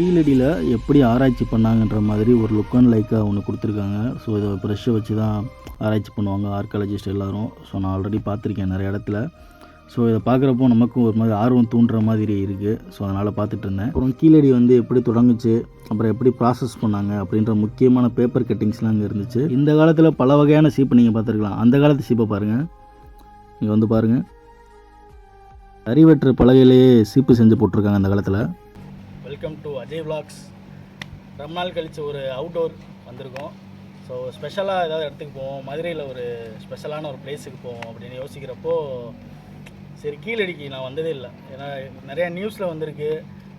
கீழடியில் எப்படி ஆராய்ச்சி பண்ணாங்கன்ற மாதிரி ஒரு லுக் அண்ட் லைக்காக ஒன்று கொடுத்துருக்காங்க. ஸோ இதை ப்ரெஷ்ஷை வச்சு தான் ஆராய்ச்சி பண்ணுவாங்க ஆர்காலஜிஸ்ட் எல்லாரும். ஸோ நான் ஆல்ரெடி பார்த்துருக்கேன் நிறைய இடத்துல. ஸோ இதை பார்க்குறப்போ நமக்கும் ஒரு மாதிரி ஆர்வம் தூண்டுற மாதிரி இருக்குது ஸோ அதனால் பார்த்துட்டு இருந்தேன். அப்புறம் கீழடி வந்து எப்படி தொடங்குச்சு அப்புறம் எப்படி ப்ராசஸ் பண்ணாங்க அப்படின்ற முக்கியமான பேப்பர் கட்டிங்ஸ்லாம் அங்கே இருந்துச்சு. இந்த காலத்தில் பல வகையான சீப்பை நீங்கள் பார்த்துருக்கலாம். அந்த காலத்து சீப்பை பாருங்கள் இங்கே வந்து பாருங்கள் அறிவற்ற பலகையிலேயே சீப்பு செஞ்சு போட்டிருக்காங்க அந்த காலத்தில். வெல்கம் டு அஜய் விளாக்ஸ் ரொம்ப நாள் கழித்து ஒரு அவுட்டோர் வந்திருக்கோம். ஸோ ஸ்பெஷலாக ஏதாவது இடத்துக்கு போவோம். மதுரையில் ஒரு ஸ்பெஷலான ஒரு பிளேஸுக்கு போவோம் அப்படின்னு யோசிக்கிறப்போ சரி கீழடிக்கு நான் வந்ததே இல்லை. ஏன்னா நிறையா நியூஸில் வந்திருக்கு.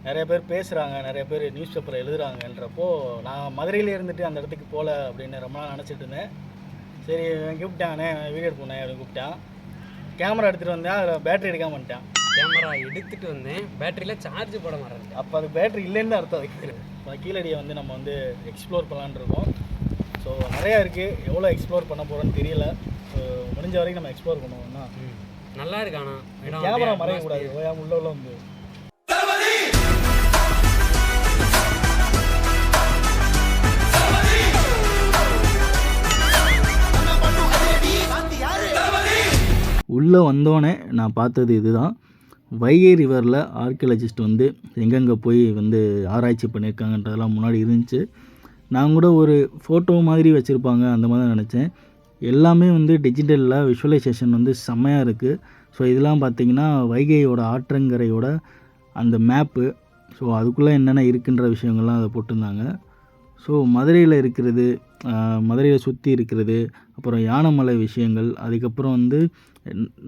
நிறைய பேர் பேசுகிறாங்க நிறைய பேர் நியூஸ் பேப்பரில் எழுதுறாங்கன்றப்போ நான் மதுரையிலே இருந்துட்டு அந்த இடத்துக்கு போகல அப்படின்னு ரொம்ப நாள் நினச்சிட்டு இருந்தேன். சரி இவன் கூப்பிட்டானே வீடியோ எடுப்போனே அப்படின்னு கூப்பிட்டான். கேமரா எடுத்துகிட்டு வந்தேன். அதில் பேட்டரி எடுக்காமல் வந்துட்டான். கேமரா எடுத்துட்டு வந்தேன். பேட்டரியில சார்ஜ் போட மறந்துட்டேன் அப்போ அது பேட்டரி இல்லைன்னு அர்த்தம் அதுக்கு இப்போ கீழடியை வந்து நம்ம வந்து எக்ஸ்ப்ளோர் பண்ணலான்னு இருக்கோம். ஸோ நிறையா இருக்குது எவ்வளோ எக்ஸ்ப்ளோர் பண்ண போகிறோன்னு தெரியல. ஸோ முடிஞ்ச வரைக்கும் நம்ம எக்ஸ்ப்ளோர் பண்ணுவோம்னா. நல்லா இருக்கானா கேமரா மறையக்கூடாது. ஓயாம உள்ள உள்ள வந்து. உள்ளே வந்தோடனே நான் பார்த்தது இதுதான். வைகை ரிவரில் ஆர்கியாலஜிஸ்ட் வந்து எங்கெங்கே போய் வந்து ஆராய்ச்சி பண்ணியிருக்காங்கன்றதெல்லாம் முன்னாடி இருந்துச்சு. நான் கூட ஒரு ஃபோட்டோ மாதிரி வச்சுருப்பாங்க அந்த மாதிரி தான் நினச்சேன். எல்லாமே வந்து டிஜிட்டலில் விஷுவலைசேஷன் வந்து செம்மையாக இருக்குது ஸோ இதெல்லாம் பார்த்திங்கன்னா வைகையோட ஆற்றங்கரையோட அந்த மேப்பு ஸோ அதுக்குள்ளே என்னென்ன இருக்குன்ற விஷயங்கள்லாம் அதை போட்டிருந்தாங்க. ஸோ மதுரையில் இருக்கிறது மதுரையில் சுற்றி இருக்கிறது அப்புறம் யானைமலை விஷயங்கள் அதுக்கப்புறம் வந்து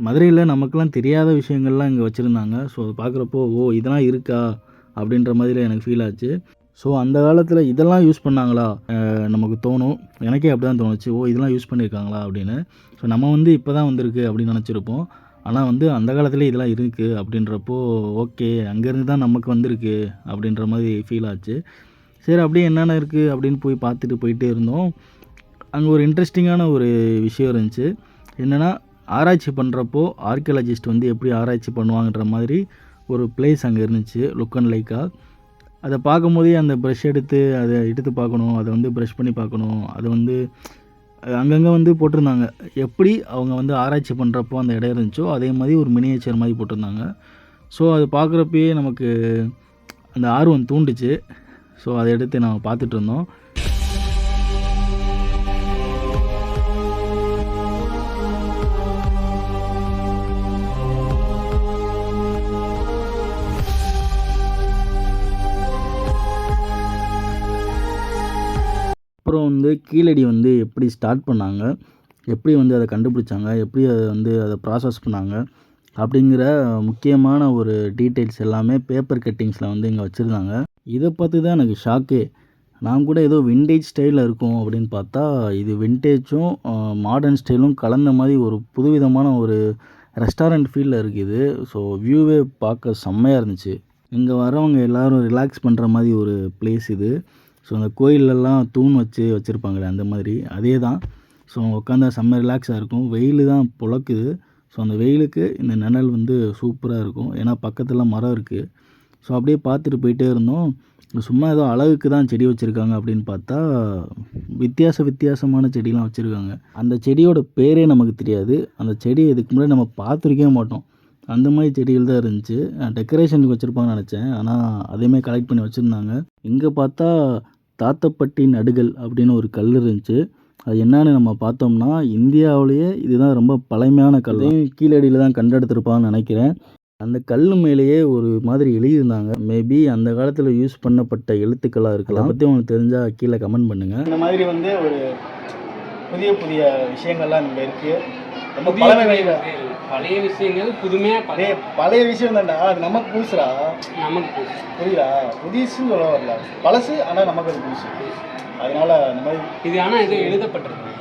மதுரையில் நமக்கெலாம் தெரியாத விஷயங்கள்லாம் இங்கே வச்சுருந்தாங்க. ஸோ அது பார்க்குறப்போ ஓ இதெல்லாம் இருக்கா? அப்படின்ற மாதிரி எனக்கு ஃபீல் ஆச்சு. ஸோ அந்த காலத்தில் இதெல்லாம் யூஸ் பண்ணாங்களா? நமக்கு தோணும். எனக்கே அப்படி தான் தோணுச்சு. ஓ இதெல்லாம் யூஸ் பண்ணியிருக்காங்களா அப்படின்னு. ஸோ நம்ம வந்து இப்போ தான் வந்திருக்கு அப்படின்னு நினச்சிருப்போம். ஆனால் வந்து அந்த காலத்துலேயே இதெல்லாம் இருக்குது அப்படின்றப்போ ஓகே அங்கேருந்து தான் நமக்கு வந்திருக்கு அப்படின்ற மாதிரி ஃபீல் ஆச்சு. சரி அப்படியே என்னென்ன இருக்குது அப்படின்னு போய் பார்த்துட்டு போயிட்டே இருந்தோம். அங்கே ஒரு இன்ட்ரெஸ்டிங்கான ஒரு விஷயம் இருந்துச்சு. என்னென்னா ஆராய்ச்சி பண்ணுறப்போ ஆர்கியாலஜிஸ்ட் வந்து எப்படி ஆராய்ச்சி பண்ணுவாங்கன்ற மாதிரி ஒரு பிளேஸ் அங்கே இருந்துச்சு லுக் அண்ட் லைக்காக அதை பார்க்கும்போதே அந்த ப்ரஷ் எடுத்து அதை எடுத்து பார்க்கணும் அதை வந்து ப்ரஷ் பண்ணி பார்க்கணும். அதை வந்து அங்கங்கே வந்து போட்டிருந்தாங்க. எப்படி அவங்க வந்து ஆராய்ச்சி பண்ணுறப்போ அந்த இடம் இருந்துச்சோ அதே மாதிரி ஒரு மினியேச்சர் மாதிரி போட்டிருந்தாங்க. ஸோ அது பார்க்குறப்பயே நமக்கு அந்த ஆர்வம் தூண்டுச்சு. ஸோ அதை எடுத்து நாங்கள் பார்த்துட்டு இருந்தோம். அப்புறம் வந்து கீழடி வந்து எப்படி ஸ்டார்ட் பண்ணாங்க? எப்படி வந்து அதை கண்டுபிடிச்சாங்க? எப்படி அதை வந்து அதை ப்ராசஸ் பண்ணாங்க? அப்படிங்கிற முக்கியமான ஒரு டீட்டெயில்ஸ் எல்லாமே பேப்பர் கட்டிங்ஸில் வந்து இங்கே வச்சுருந்தாங்க. இதை பார்த்து தான் எனக்கு ஷாக்கே நான் கூட ஏதோ விண்டேஜ் ஸ்டைலில் இருக்கும் அப்படின்னு பார்த்தா இது விண்டேஜும் மாடர்ன் ஸ்டைலும் கலந்த மாதிரி ஒரு புதுவிதமான ஒரு ரெஸ்டாரண்ட் ஃபீலில் இருக்குது ஸோ வியூவே பார்க்க செம்மையாக இருந்துச்சு. இங்கே வரவங்க எல்லாரும் ரிலாக்ஸ் பண்ணுற மாதிரி ஒரு பிளேஸ் இது. ஸோ அந்த கோயிலெல்லாம் தூண் வச்சு வச்சுருப்பாங்களே அந்த மாதிரி அதே தான். ஸோ உட்காந்தா செம்ம ரிலாக்ஸாக இருக்கும். வெயில் தான் புழக்குது. ஸோ அந்த வெயிலுக்கு இந்த நிழல் வந்து சூப்பராக இருக்கும். ஏன்னா பக்கத்தில் மரம் இருக்குது ஸோ அப்படியே பார்த்துட்டு போயிட்டே இருந்தோம். சும்மா ஏதோ அழகுக்கு தான் செடி வச்சுருக்காங்க அப்படின்னு பார்த்தா வித்தியாச வித்தியாசமான செடிலாம் வச்சுருக்காங்க. அந்த செடியோட பேரே நமக்கு தெரியாது. அந்த செடி இதுக்கு முன்னாடி நம்ம பார்த்துருக்கவே மாட்டோம். அந்த மாதிரி செடிகள் தான் இருந்துச்சு. நான் டெக்கரேஷனுக்கு வச்சுருப்பாங்கன்னு நினச்சேன். ஆனால் அதையுமே கலெக்ட் பண்ணி வச்சுருந்தாங்க. இங்கே பார்த்தா தாத்தப்பட்டி நடுகள் அப்படின்னு ஒரு கல் இருந்துச்சு. அது என்னன்னு நம்ம பார்த்தோம்னா இந்தியாவிலேயே இதுதான் ரொம்ப பழமையான கல். கீழடியில் தான் கண்டெடுத்திருப்பாங்கன்னு நினைக்கிறேன். அந்த கல் மேலேயே ஒரு மாதிரி எழுதியிருந்தாங்க. மேபி அந்த காலத்தில் யூஸ் பண்ணப்பட்ட எழுத்துக்களாக இருக்கலாம். பற்றி உங்களுக்கு தெரிஞ்சால் கீழே கமெண்ட் பண்ணுங்கள் இந்த மாதிரி வந்து ஒரு புதிய புதிய விஷயங்கள்லாம் இங்கே இருக்குது ரொம்ப புதிய பழைய விஷயங்கள் புதுமையா பழைய பழைய விஷயம் தான்டா. அது நமக்கு புதுசுடா. நமக்கு புதுசு. புரியுதா? புதுசுன்னு சொல்ல வரல. பழசு ஆனால் நமக்கு அது புதுசு. அதனால அந்த மாதிரி இது ஆனா இது எழுதப்பட்டிருக்கு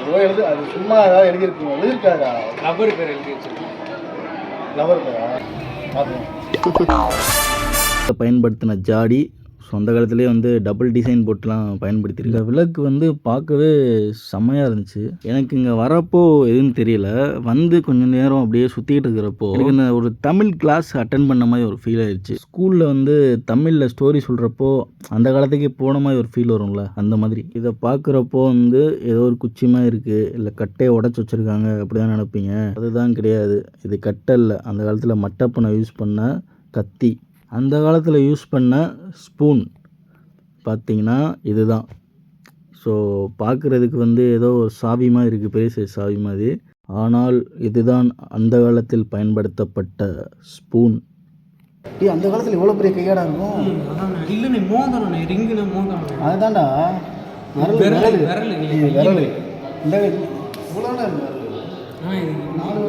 ஏதோ எழுது அது சும்மா ஏதாவது எழுதியிருக்கீங்க. எழுதியிருக்காதா? பேர் எழுதி வச்சிருக்கோம். பயன்படுத்தின ஜாடி ஸோ அந்த காலத்துலேயே வந்து டபுள் டிசைன் போட்டுலாம் பயன்படுத்தியிருக்கு இந்த விளக்கு வந்து பார்க்கவே செம்மையாக இருந்துச்சு. எனக்கு இங்கே வரப்போ எதுவும் தெரியல. வந்து கொஞ்சம் நேரம் அப்படியே சுற்றிக்கிட்டு இருக்கிறப்போ எனக்கு இந்த ஒரு தமிழ் கிளாஸ் அட்டன் பண்ண மாதிரி ஒரு ஃபீல் ஆயிடுச்சு ஸ்கூலில் வந்து தமிழில் ஸ்டோரி சொல்கிறப்போ அந்த காலத்துக்கே போன மாதிரி ஒரு ஃபீல் வரும்ல அந்த மாதிரி. இதை பார்க்குறப்போ வந்து ஏதோ ஒரு குச்சிமாக இருக்குது இல்லை கட்டையை உடச்சி வச்சுருக்காங்க அப்படி தான் நினைப்பீங்க. அதுதான் கிடையாது. இது கட்டை இல்லை அந்த காலத்தில் மட்டப்பனை யூஸ் பண்ண கத்தி. அந்த காலத்தில் யூஸ் பண்ண ஸ்பூன் பார்த்தீங்கன்னா இதுதான். ஸோ பார்க்குறதுக்கு வந்து ஏதோ ஒரு சாவி மாதிரி இருக்குது பெரிய சைஸ் சாவி மாதிரி. ஆனால் இதுதான் அந்த காலத்தில் பயன்படுத்தப்பட்ட ஸ்பூன். டேய் அந்த காலத்தில் எவ்வளோ பெரிய கையாடா இருக்கும். இல்லைண்ணே மோதணும் ரிங்குன்னு மோதணும் அதுதான்டா. விரல் விரல், விரல். விரல், இது இந்த இது நாலு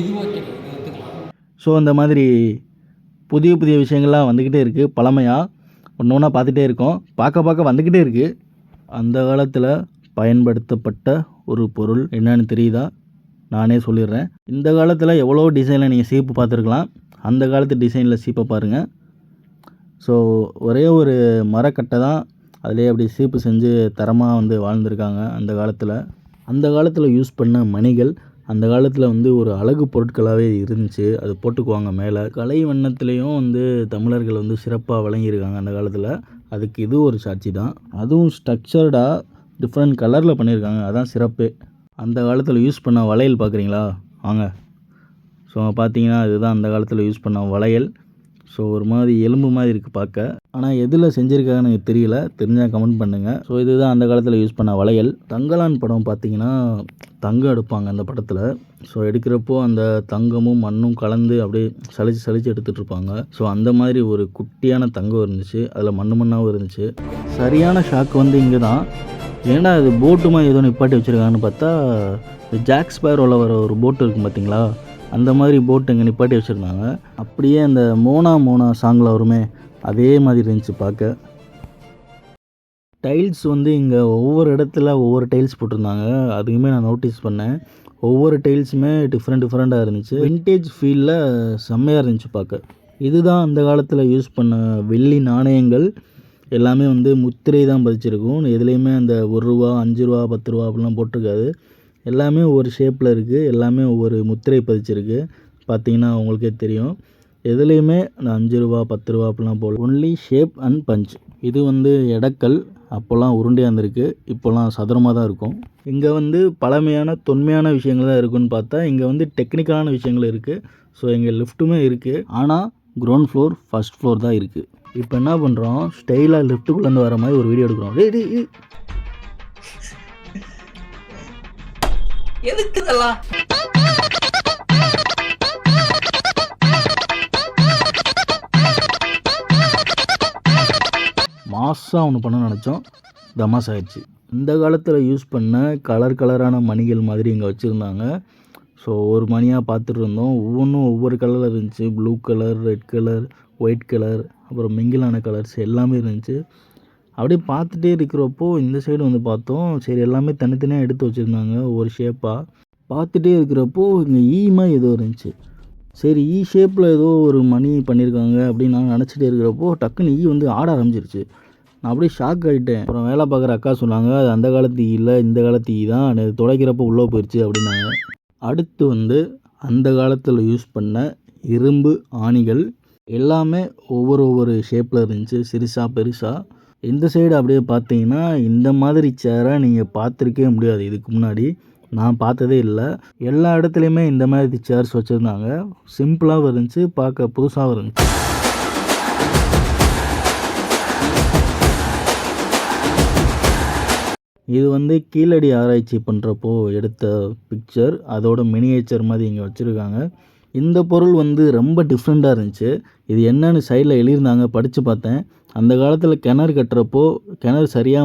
இது ஓகே இது ஸோ அந்த மாதிரி புதிய புதிய விஷயங்கள்லாம் வந்துக்கிட்டே இருக்குது பழமையாக ஒன்று ஒன்றா பார்த்துட்டே இருக்கோம். பார்க்க பார்க்க வந்துக்கிட்டே இருக்குது அந்த காலத்தில் பயன்படுத்தப்பட்ட ஒரு பொருள் என்னன்னு தெரியுதா? நானே சொல்லிடுறேன். இந்த காலத்தில் எவ்வளோ டிசைனில் நீங்கள் சீப்பு பார்த்துருக்கலாம். அந்த காலத்து டிசைனில் சீப்பை பாருங்கள் ஸோ ஒரே ஒரு மரக்கட்டை தான் அதிலே அப்படி சீப்பு செஞ்சு தரமாக வந்து வாழ்ந்திருக்காங்க அந்த காலத்தில். அந்த காலத்தில் யூஸ் பண்ண மணிகள் அந்த காலத்தில் வந்து ஒரு அழகு பொருட்களாகவே இருந்துச்சு. அது போட்டுக்குவாங்க மேலே. கலை வண்ணத்துலேயும் வந்து தமிழர்கள் வந்து சிறப்பாக விளங்கியிருக்காங்க அந்த காலத்தில். அதுக்கு இது ஒரு சாட்சி தான். அதுவும் ஸ்ட்ரக்சர்டாக டிஃப்ரெண்ட் கலரில் பண்ணியிருக்காங்க. அதான் சிறப்பு. அந்த காலத்தில் யூஸ் பண்ண வளையல் பார்க்குறீங்களா வாங்க. ஸோ பார்த்தீங்கன்னா இதுதான் அந்த காலத்தில் யூஸ் பண்ண வளையல். ஸோ ஒரு மாதிரி எலும்பு மாதிரி இருக்குது பார்க்க. ஆனால் எதில் செஞ்சுருக்காங்கன்னு எனக்கு தெரியல. தெரிஞ்சால் கமெண்ட் பண்ணுங்கள் ஸோ இதுதான் அந்த காலத்தில் யூஸ் பண்ண வளையல். தங்கலான் படம் பார்த்தீங்கன்னா தங்கம் எடுப்பாங்க அந்த படத்தில். ஸோ எடுக்கிறப்போ அந்த தங்கமும் மண்ணும் கலந்து அப்படியே சளிச்சு சளிச்சு எடுத்துகிட்டு இருப்பாங்க. ஸோ அந்த மாதிரி ஒரு குட்டியான தங்கம் இருந்துச்சு. அதில் மண்ணு மண்ணாகவும் இருந்துச்சு. சரியான ஷாக் வந்து இங்கே தான் ஏன்னா அது போட்டுமா ஏதோ நிப்பாட்டி வச்சுருக்காங்கன்னு பார்த்தா இந்த வர ஒரு போட்டு இருக்கும் பார்த்தீங்களா அந்த மாதிரி போட்டு இங்கே நிப்பாட்டி வச்சுருந்தாங்க. அப்படியே அந்த மோனா மோனா சாங்கில் வருமே அதே மாதிரி இருந்துச்சு பார்க்க. டைல்ஸ் வந்து இங்கே ஒவ்வொரு இடத்துல ஒவ்வொரு டைல்ஸ் போட்டிருந்தாங்க. அதுக்குமே நான் நோட்டீஸ் பண்ணேன். ஒவ்வொரு டைல்ஸுமே டிஃப்ரெண்ட் டிஃப்ரெண்ட்டாக இருந்துச்சு. வின்டேஜ் ஃபீலில் செம்மையாக இருந்துச்சு பார்க்க. இதுதான் அந்த காலத்தில் யூஸ் பண்ண வெள்ளி நாணயங்கள். எல்லாமே வந்து முத்திரை தான் பதிச்சிருக்கும். எதுலேயுமே அந்த ஒரு ரூபா அஞ்சு ரூபா பத்து ரூபா அப்படிலாம் போட்டிருக்காது. எல்லாமே ஒவ்வொரு ஷேப்பில் இருக்குது எல்லாமே ஒவ்வொரு முத்திரை பதிச்சிருக்கு. பார்த்தீங்கன்னா உங்களுக்கே தெரியும். எதுலேயுமே அந்த அஞ்சு ரூபா பத்து ரூபா அப்படிலாம் போடல. ஒன்லி ஷேப் அண்ட் பஞ்ச் இது வந்து எடக்கல். அப்போல்லாம் உருண்டையாக இருந்திருக்கு. இப்போல்லாம் சதுரமாக தான் இருக்கும். இங்கே வந்து பழமையான தொன்மையான விஷயங்கள் தான் இருக்குன்னு பார்த்தா இங்கே வந்து டெக்னிக்கலான விஷயங்கள் இருக்குது ஸோ இங்கே லிஃப்ட்டுமே இருக்குது ஆனால் கிரவுண்ட் ஃப்ளோர் ஃபர்ஸ்ட் ஃப்ளோர் தான் இருக்குது இப்போ என்ன பண்ணுறோம் ஸ்டைலாக லிஃப்ட்டுக்குள்ளேருந்து வர மாதிரி ஒரு வீடியோ எடுக்கிறோம். டேய். எதுக்கு இதெல்லாம்? மாசாக ஒன்று பண்ண நினச்சோம். தமாஸ் ஆயிடுச்சு இந்த காலத்தில் யூஸ் பண்ண கலர் கலரான மணிகள் மாதிரி இங்கே வச்சுருந்தாங்க. ஸோ ஒரு மணியாக பார்த்துட்டு இருந்தோம். ஒவ்வொன்றும் ஒவ்வொரு கலரில் இருந்துச்சு. Blue colour red colour white colour அப்புறம் மிங்கிலான கலர்ஸ் எல்லாமே இருந்துச்சு. அப்படியே பார்த்துட்டே இருக்கிறப்போ இந்த சைடு வந்து பார்த்தோம். சரி எல்லாமே தனித்தனியாக எடுத்து வச்சுருந்தாங்க ஒரு ஷேப்பாக பார்த்துட்டே இருக்கிறப்போ இங்கே ஈ e மாதிரி ஏதோ இருந்துச்சு. சரி e ஈ ஷேப்பில் ஏதோ ஒரு மணி பண்ணியிருக்காங்க அப்படின்னு நான் நினச்சிட்டே இருக்கிறப்போ டக்குன்னு ஈ வந்து ஆட ஆரம்பிச்சிருச்சு. நான் அப்படியே ஷாக் ஆகிட்டேன் அப்புறம் வேலை பார்க்குற அக்கா சொன்னாங்க அது அந்த காலத்து ஈ இல்லை இந்த காலத்து ஈ தான் அது துடைக்கிறப்போ உள்ளே போயிடுச்சு அப்படின்னாங்க. அடுத்து வந்து அந்த காலத்தில் யூஸ் பண்ண இரும்பு ஆணிகள் எல்லாமே ஒவ்வொரு ஒவ்வொரு ஷேப்பில் இருந்துச்சு. சிறுசாக பெருசாக இந்த சைடு அப்படியே பார்த்தீங்கன்னா இந்த மாதிரி சேரை நீங்கள் பார்த்துருக்கவே முடியாது. இதுக்கு முன்னாடி நான் பார்த்ததே இல்லை. எல்லா இடத்துலையுமே இந்த மாதிரி சேர்ஸ் வச்சுருந்தாங்க. சிம்பிளாகவும் இருந்துச்சு பார்க்க புதுசாகவும் இருந்துச்சு. இது வந்து கீழடி ஆராய்ச்சி பண்ணுறப்போ எடுத்த பிக்சர் அதோட மினியேச்சர் மாதிரி இங்கே வச்சுருக்காங்க. இந்த பொருள் வந்து ரொம்ப டிஃப்ரெண்ட்டாக இருந்துச்சு. இது என்னன்னு சைடில் எழுதியிருந்தாங்க படித்து பார்த்தேன். அந்த காலத்தில் கிணறு கட்டுறப்போ கிணறு சரியாக